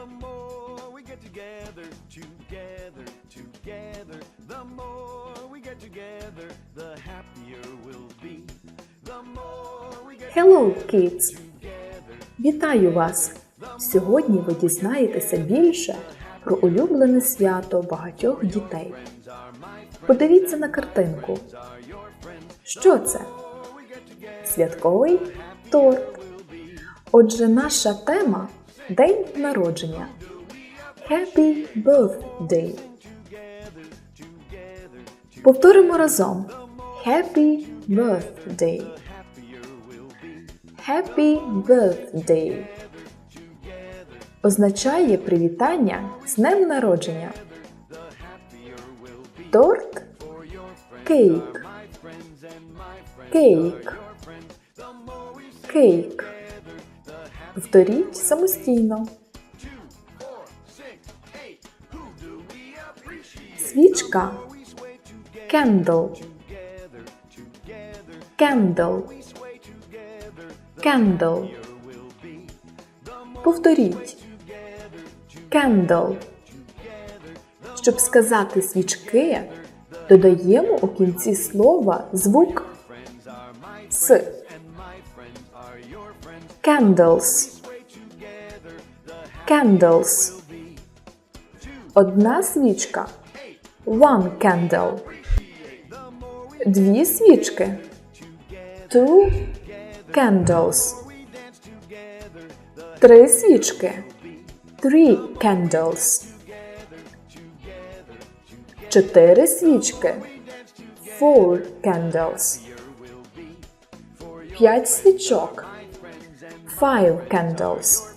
The more we get together, together, together. The more we get together, the happier we'll be. The more we get Hello, kids! Вітаю вас! Сьогодні ви дізнаєтеся більше про улюблене свято багатьох дітей. Подивіться на картинку. Що це? Святковий торт. Отже, наша тема День народження. Happy Birthday. Повторимо разом. Happy Birthday. Happy Birthday означає привітання з днем народження. Торт кейк. Кейк. Кейк. Повторіть самостійно. Свічка. Candle. Candle. Candle. Повторіть. Candle. Щоб сказати свічки, додаємо у кінці слова звук с. Candles. Candles. Одна свічка. One candle. Дві свічки. Two candles. Три свічки. Three candles. Чотири свічки. Four candles. П'ять свічок. Five candles.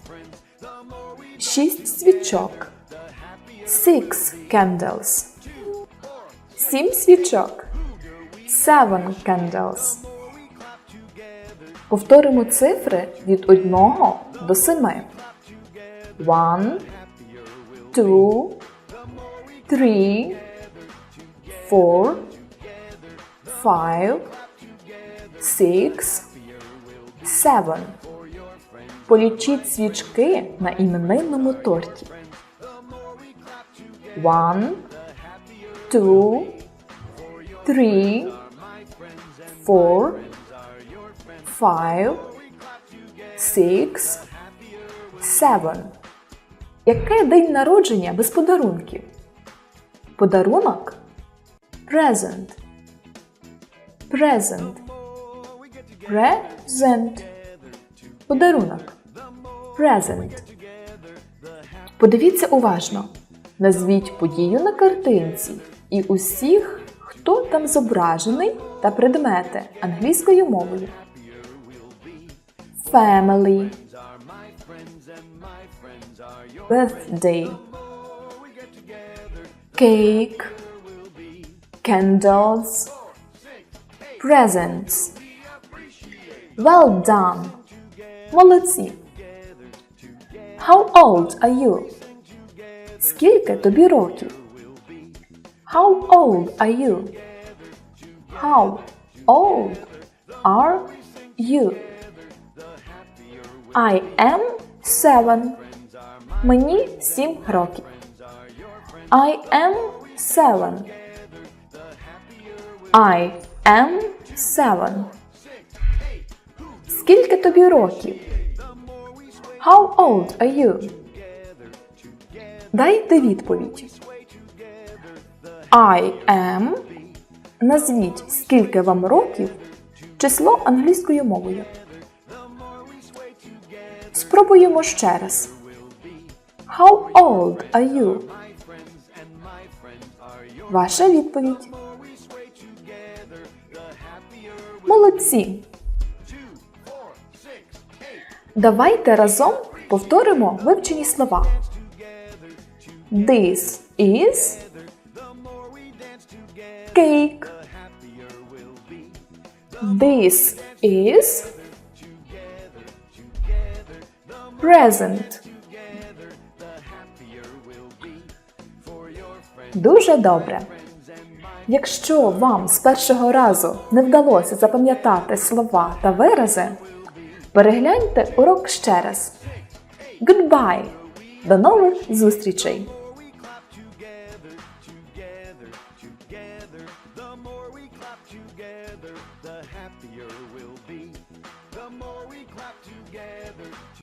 Шість свічок. Six candles. Сім свічок. Seven candles. Повторимо цифри від 1 до 7. One, two, three, four, five, six, seven. Полічіть свічки на іменинному торті. One, two, three, four, five, six, seven. Яке день народження без подарунків? Подарунок? Present. Present. Present. Подарунок. Present. Подивіться уважно. Назвіть подію на картинці і усіх, хто там зображений та предмети англійською мовою. Family. Birthday. Cake. Candles. Presents. Well done. Молодці. How old are you? Скільки тобі років? How old are you? How old are you? I am seven. Мені сім років. I am seven. I am seven. Скільки тобі років? How old are you? Дайте відповідь. I am. Назвіть, скільки вам років, число англійською мовою. Спробуємо ще раз. How old are you? Ваша відповідь. Молодці. Давайте разом повторимо вивчені слова. This is cake. This is present. Дуже добре. Якщо вам з першого разу не вдалося запам'ятати слова та вирази, Перегляньте урок ще раз. Goodbye! До нових зустрічей! the happier we'll be. The more we clap together.